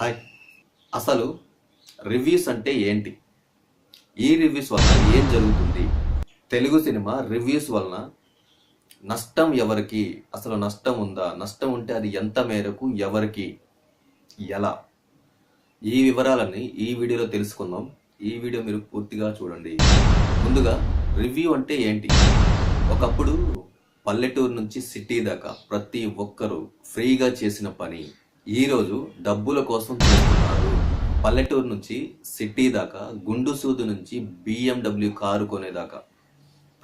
Hi. అసలు reviews అంటే ఏంటి? ఈ రివ్యూస్ వలన ఏం జరుగుతుంది? తెలుగు సినిమా రివ్యూస్ వలన నష్టం ఎవరికి అసలు నష్టం ఉందా? నష్టం ఉంటే అది ఎంత మేరకు ఎవరికి ఎలా? ఈ వివరాలన్నీ ఈ వీడియోలో తెలుసుకుందాం. ఈ వీడియో మీరు పూర్తిగా చూడండి. ముందుగా రివ్యూ అంటే ఏంటి? ఒకప్పుడు పల్లెటూరు నుంచి సిటీ దాకా ప్రతి ఒక్కరూ ఫ్రీగా చేసిన పని ఈరోజు డబ్బుల కోసం చేస్తున్నారు. పల్లెటూరు నుంచి సిటీ దాకా గుండు సూదు నుంచి బిఎండబ్ల్యూ కారు కొనేదాకా.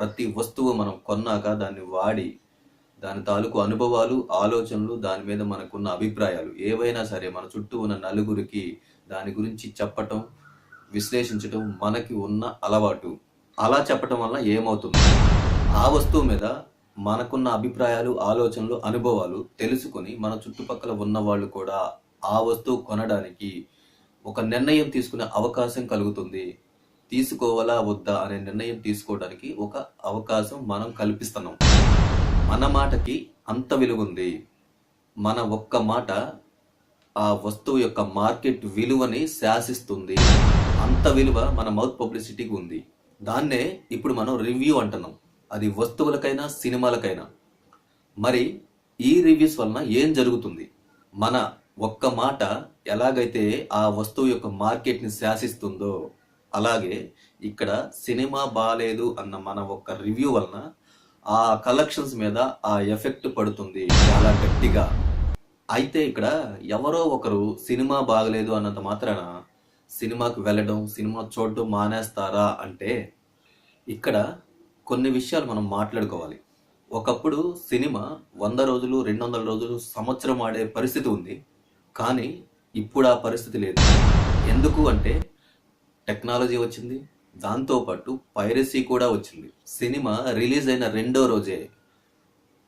ప్రతి వస్తువు మనం కొన్నాక దాన్ని వాడి దాని తాలూకు అనుభవాలు ఆలోచనలు దాని మీద మనకున్న అభిప్రాయాలు ఏవైనా సరే మన చుట్టూ ఉన్న నలుగురికి దాని గురించి చెప్పటం విశ్లేషించటం మనకి ఉన్న అలవాటు. అలా చెప్పటం వల్ల ఏమవుతుంది? ఆ వస్తువు మీద మనకున్న అభిప్రాయాలు ఆలోచనలు అనుభవాలు తెలుసుకొని మన చుట్టుపక్కల ఉన్న వాళ్ళు కూడా ఆ వస్తువు కొనడానికి ఒక నిర్ణయం తీసుకునే అవకాశం కలుగుతుంది. తీసుకోవాలా వద్దా అనే నిర్ణయం తీసుకోవడానికి ఒక అవకాశం మనం కల్పిస్తున్నాం. మన మాటకి అంత విలువ ఉంది మన ఒక్క మాట ఆ వస్తువు యొక్క మార్కెట్ విలువని శాసిస్తుంది. అంత విలువ మన మౌత్ పబ్లిసిటీకి ఉంది. దాన్నే ఇప్పుడు మనం రివ్యూ అంటున్నాం. అది వస్తువులకైనా సినిమాలకైనా. మరి ఈ రివ్యూస్ వలన ఏం జరుగుతుంది? మన ఒక్క మాట ఎలాగైతే ఆ వస్తువు యొక్క మార్కెట్ని శాసిస్తుందో అలాగే ఇక్కడ సినిమా బాగాలేదు అన్న మన ఒక్క రివ్యూ వలన ఆ కలెక్షన్స్ మీద ఆ ఎఫెక్ట్ పడుతుంది చాలా గట్టిగా. అయితే ఇక్కడ ఎవరో ఒకరు సినిమా బాగలేదు అన్నంత మాత్రాన సినిమాకు వెళ్ళడం సినిమా చూడడం మానేస్తారా అంటే ఇక్కడ కొన్ని విషయాలు మనం మాట్లాడుకోవాలి. ఒకప్పుడు సినిమా వంద రోజులు రెండు వందల రోజులు సంవత్సరం ఆడే పరిస్థితి ఉంది. కానీ ఇప్పుడు ఆ పరిస్థితి లేదు. ఎందుకు అంటే టెక్నాలజీ వచ్చింది. దాంతోపాటు పైరసీ కూడా వచ్చింది. సినిమా రిలీజ్ అయిన రెండో రోజే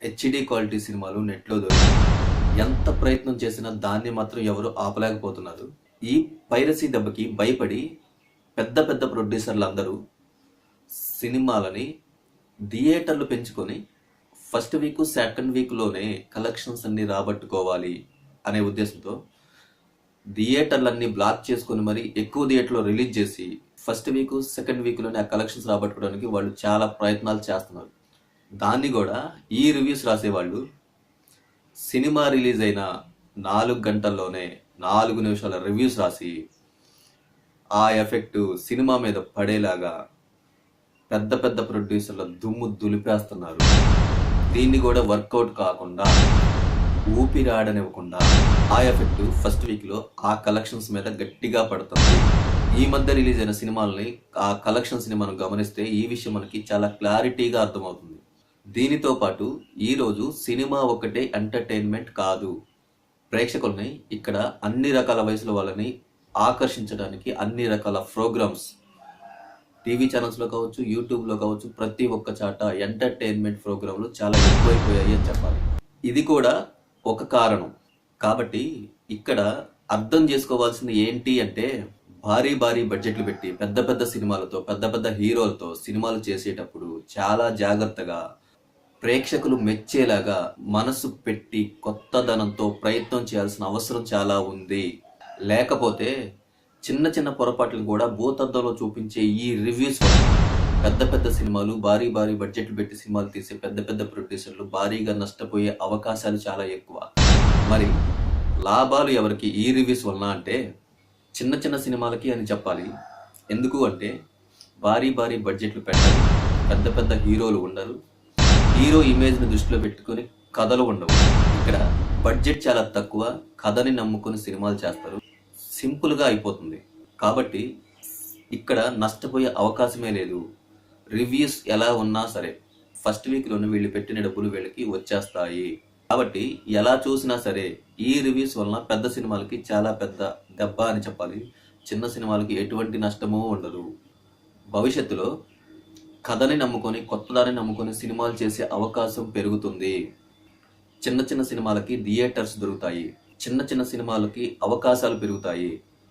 హెచ్డి క్వాలిటీ సినిమాలు నెట్లో దొరికాయి. ఎంత ప్రయత్నం చేసినా దాన్ని మాత్రం ఎవరు ఆపలేకపోతున్నారు. ఈ పైరసీ దెబ్బకి భయపడి పెద్ద పెద్ద ప్రొడ్యూసర్లు అందరూ సినిమాలని థియేటర్లు పెంచుకొని ఫస్ట్ వీక్ సెకండ్ వీక్లోనే కలెక్షన్స్ అన్నీ రాబట్టుకోవాలి అనే ఉద్దేశంతో థియేటర్లన్నీ బ్లాక్ చేసుకొని మరి ఎక్కువ థియేటర్లో రిలీజ్ చేసి ఫస్ట్ వీక్ సెకండ్ వీక్లోనే ఆ కలెక్షన్స్ రాబట్టుకోవడానికి వాళ్ళు చాలా ప్రయత్నాలు చేస్తున్నారు. దాన్ని కూడా ఈ రివ్యూస్ రాసేవాళ్ళు సినిమా రిలీజ్ అయిన నాలుగు గంటల్లోనే నాలుగు నిమిషాల రివ్యూస్ రాసి ఆ ఎఫెక్ట్ సినిమా మీద పడేలాగా పెద్ద పెద్ద ప్రొడ్యూసర్ల దుమ్ము దులిపేస్తున్నారు. దీన్ని కూడా వర్కౌట్ కాకుండా ఊపిరాడనివ్వకుండా ఆ ఎఫెక్ట్ ఫస్ట్ వీక్లో ఆ కలెక్షన్స్ మీద గట్టిగా పడుతుంది. ఈ మధ్య రిలీజ్ అయిన సినిమాలని ఆ కలెక్షన్స్ని మనం గమనిస్తే ఈ విషయం మనకి చాలా క్లారిటీగా అర్థమవుతుంది. దీనితో పాటు ఈరోజు సినిమా ఒకటే ఎంటర్టైన్మెంట్ కాదు. ప్రేక్షకుల్ని ఇక్కడ అన్ని రకాల వయసుల వాళ్ళని ఆకర్షించడానికి అన్ని రకాల ప్రోగ్రామ్స్ టీవీ ఛానల్స్లో కావచ్చు యూట్యూబ్లో కావచ్చు ప్రతి ఒక్క చాట ఎంటర్టైన్మెంట్ ప్రోగ్రాంలు చాలా ఎక్కువైపోయాయి అని చెప్పాలి. ఇది కూడా ఒక కారణం. కాబట్టి ఇక్కడ అర్థం చేసుకోవాల్సింది ఏంటి అంటే భారీ భారీ బడ్జెట్లు పెట్టి పెద్ద పెద్ద సినిమాలతో పెద్ద పెద్ద హీరోలతో సినిమాలు చేసేటప్పుడు చాలా జాగ్రత్తగా ప్రేక్షకులు మెచ్చేలాగా మనసు పెట్టి కొత్తదనంతో ప్రయత్నం చేయాల్సిన అవసరం చాలా ఉంది. లేకపోతే చిన్న చిన్న పొరపాట్లను కూడా భూతద్దంలో చూపించే ఈ రివ్యూస్ పెద్ద పెద్ద సినిమాలు భారీ భారీ బడ్జెట్లు పెట్టి సినిమాలు తీసే పెద్ద పెద్ద ప్రొడ్యూసర్లు భారీగా నష్టపోయే అవకాశాలు చాలా ఎక్కువ. మరి లాభాలు ఎవరికి? ఈ రివ్యూస్ వలన అంటే చిన్న చిన్న సినిమాలకి అని చెప్పాలి. ఎందుకు అంటే భారీ భారీ బడ్జెట్లు పెట్టాలి. పెద్ద పెద్ద హీరోలు ఉండరు. హీరో ఇమేజ్ని దృష్టిలో పెట్టుకొని కథలు ఉండవు. ఇక్కడ బడ్జెట్ చాలా తక్కువ. కథని నమ్ముకొని సినిమాలు చేస్తారు. సింపుల్గా అయిపోతుంది. కాబట్టి ఇక్కడ నష్టపోయే అవకాశమే లేదు. రివ్యూస్ ఎలా ఉన్నా సరే ఫస్ట్ వీక్లోనే వీళ్ళు పెట్టిన డబ్బులు వీళ్ళకి వచ్చేస్తాయి. కాబట్టి ఎలా చూసినా సరే ఈ రివ్యూస్ వలన పెద్ద సినిమాలకి చాలా పెద్ద దెబ్బ అని చెప్పాలి. చిన్న సినిమాలకి ఎటువంటి నష్టమూ ఉండదు. భవిష్యత్తులో కథని నమ్ముకొని కొత్తదాన్ని నమ్ముకొని సినిమాలు చేసే అవకాశం పెరుగుతుంది. చిన్న చిన్న సినిమాలకి థియేటర్స్ దొరుకుతాయి. చిన్న చిన్న సినిమాలకి అవకాశాలు పెరుగుతాయి.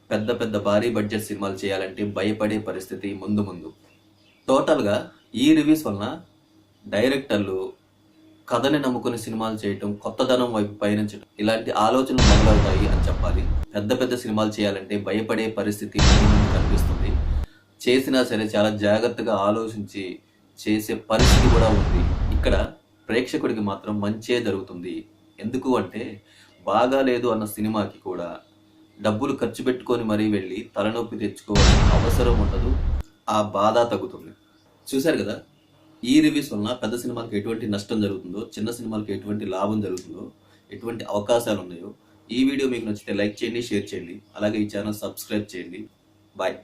పెద్ద పెద్ద భారీ బడ్జెట్ సినిమాలు చేయాలంటే భయపడే పరిస్థితి ముందు ముందు. టోటల్గా ఈ రివ్యూస్ వలన డైరెక్టర్లు కథని నమ్ముకుని సినిమాలు చేయటం కొత్తదనం వైపు పయనించడం ఇలాంటి ఆలోచనలు మొదలవుతాయి అని చెప్పాలి. పెద్ద పెద్ద సినిమాలు చేయాలంటే భయపడే పరిస్థితి కనిపిస్తుంది. చేసినా సరే చాలా జాగ్రత్తగా ఆలోచించి చేసే పరిస్థితి కూడా ఉంది. ఇక్కడ ప్రేక్షకుడికి మాత్రం మంచే జరుగుతుంది. ఎందుకు అంటే బాగా లేదు అన్న సినిమాకి కూడా డబ్బులు ఖర్చు పెట్టుకొని మరీ వెళ్ళి తలనొప్పి తెచ్చుకోవాల్సిన అవసరం ఉండదు. ఆ బాధ తగ్గుతుంది. చూశారు కదా? ఈ రివ్యూస్ వలన పెద్ద సినిమాలకు ఎటువంటి నష్టం జరుగుతుందో చిన్న సినిమాలకు ఎటువంటి లాభం జరుగుతుందో ఎటువంటి అవకాశాలు ఉన్నాయో ఈ వీడియో మీకు నచ్చితే లైక్ చేయండి షేర్ చేయండి. అలాగే ఈ ఛానల్ సబ్స్క్రైబ్ చేయండి. బాయ్.